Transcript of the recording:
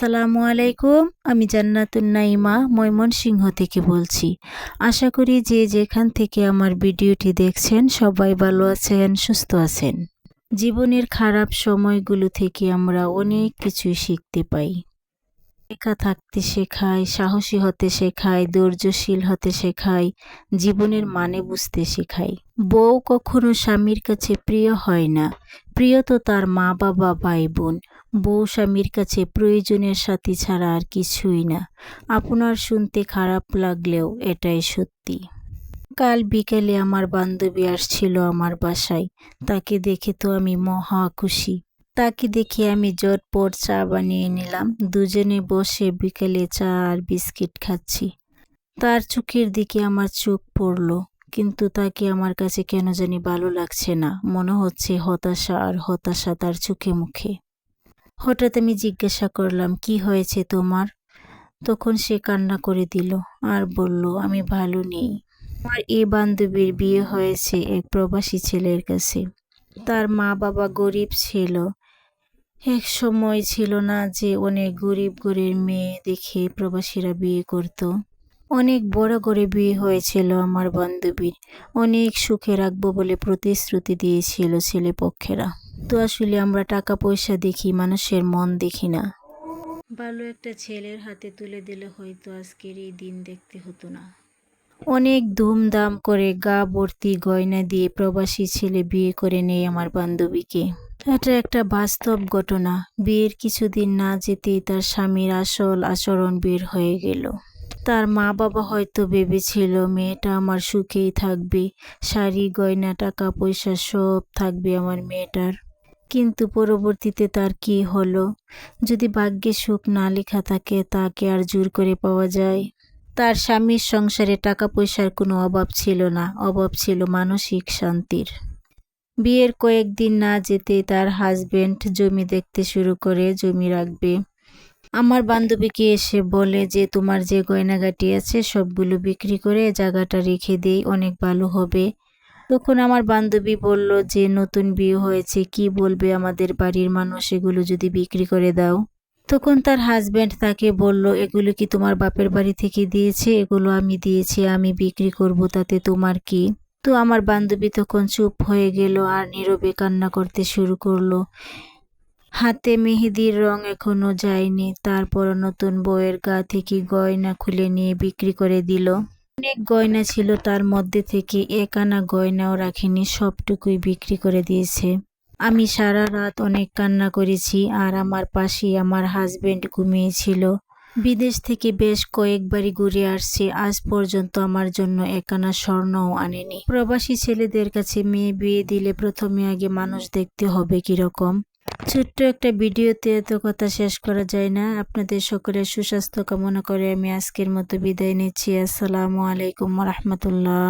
আসসালামু আলাইকুম। আমি জান্নাতুন নাইমা ময়মনসিংহ থেকে বলছি। আশা করি যে যেখান থেকে আমার ভিডিওটি দেখছেন সবাই ভালো আছেন, সুস্থ আছেন। জীবনের খারাপ সময়গুলো থেকে আমরা অনেক কিছুই শিখতে পাই। একা থাকতে শেখায়, সাহসী হতে শেখায়, ধৈর্যশীল হতে শেখায়, জীবনের মানে বুঝতে শেখায়। বউ কখনো স্বামীর কাছে প্রিয় হয় না। প্রিয় তো তার মা বাবা ভাই বোন বউ স্বামীর কাছে প্রয়োজনের সাথী ছাড়া আর কিছুই না। আপনার শুনতে খারাপ লাগলেও এটাই সত্যি। কাল বিকেলে আমার বান্ধবী আসছিল আমার বাসায়। তাকে দেখে তো আমি মহা খুশি। তাকে দেখে আমি জটপট চা বানিয়ে নিলাম। দুজনে বসে বিকেলে চা আর বিস্কিট খাচ্ছি। তার চোখের দিকে আমার চোখ পড়ল, কিন্তু তাকে আমার কাছে কেন জানি ভালো লাগছে না। মনে হচ্ছে হতাশা আর হতাশা তার চোখে মুখে। হঠাৎ আমি জিজ্ঞাসা করলাম, কি হয়েছে তোমার? তখন সে কান্না করে দিল আর বলল, আমি ভালো নেই। আমার এই বান্ধবীর বিয়ে হয়েছে এক প্রবাসী ছেলের কাছে। তার মা বাবা গরিব ছিল। এক সময় ছিল না যে অনেক গরিব গরিব মেয়ে দেখে প্রবাসীরা বিয়ে করত। অনেক বড় করে বিয়ে হয়েছিল আমার বান্ধবীর। অনেক সুখে রাখব বলে প্রতিশ্রুতি দিয়েছিল ছেলে পক্ষেরা তো আসলে আমরা টাকা পয়সা দেখি মানুষের মন দেখি না। ভালো একটা ছেলের হাতে তুলে দিলে হয়তো আজকের এই দিন দেখতে হতো না। অনেক ধুমধাম করে গা ভর্তি গয়না দিয়ে প্রবাসী ছেলে বিয়ে করে নেয় আমার বান্ধবীকে। এটা একটা বাস্তব ঘটনা। বিয়ের কিছুদিন না যেতেই তার স্বামীর আসল আচরণ বের হয়ে গেল। তার মা বাবা হয়তো ভেবেছিল মেয়েটা আমার সুখেই থাকবে শাড়ি গয়না টাকা পয়সা সব থাকবে আমার মেয়েটার। কিন্তু পরবর্তীতে তার কি হলো? যদি ভাগ্যে সুখ না লেখা থাকে, তাকে আর জোর করে পাওয়া যায়? তার স্বামীর সংসারে টাকা পয়সার কোনো অভাব ছিল না। অভাব ছিল মানসিক শান্তির। বিয়ের কয়েকদিন না যেতে তার হাজবেন্ড জমি দেখতে শুরু করে, জমি রাখবে। আমার বান্ধবীকে এসে বলে যে, তোমার যে গয়নাগাটি আছে, সবগুলো বিক্রি করে জায়গাটা রেখে দেই, অনেক ভালো হবে। তখন আমার বান্ধবী বলল যে, নতুন বিয়ে হয়েছে, কি বলবে আমাদের বাড়ির মানুষ? এগুলো যদি বিক্রি করে দাও। তখন তার হাজব্যান্ড তাকে বলল, এগুলো কি তোমার বাপের বাড়ি থেকে দিয়েছে? এগুলো আমি দিয়েছি, আমি বিক্রি করব, তাতে তোমার কি? তো আমার বান্ধবী তখন চুপ হয়ে গেল আর নীরবে কান্না করতে শুরু করল। হাতে মেহেদির রং এখনও যায়নি তারপর নতুন বউয়ের গা থেকে গয়না খুলে নিয়ে বিক্রি করে দিল। অনেক গয়না ছিল তার মধ্যে থেকে। এক আনা গয়নাও রাখেনি, সবটুকুই বিক্রি করে দিয়েছে। আমি সারা রাত অনেক কান্না করেছি আর আমার পাশে আমার হাজবেন্ড ঘুমিয়েছিল। বিদেশ থেকে বেশ কয়েকবারই ঘুরে আসছে। আজ পর্যন্ত আমার জন্য একানা স্বর্ণও আনেনি। প্রবাসী ছেলেদের কাছে মেয়ে বিয়ে দিলে প্রথমে আগে মানুষ দেখতে হবে কীরকম। ছোট্ট একটা ভিডিওতে এত কথা শেষ করা যায় না। আপনাদের সকলের সুস্বাস্থ্য কামনা করে আমি আজকের মতো বিদায় নিচ্ছি। আসসালামু আলাইকুম রহমতুল্লাহ।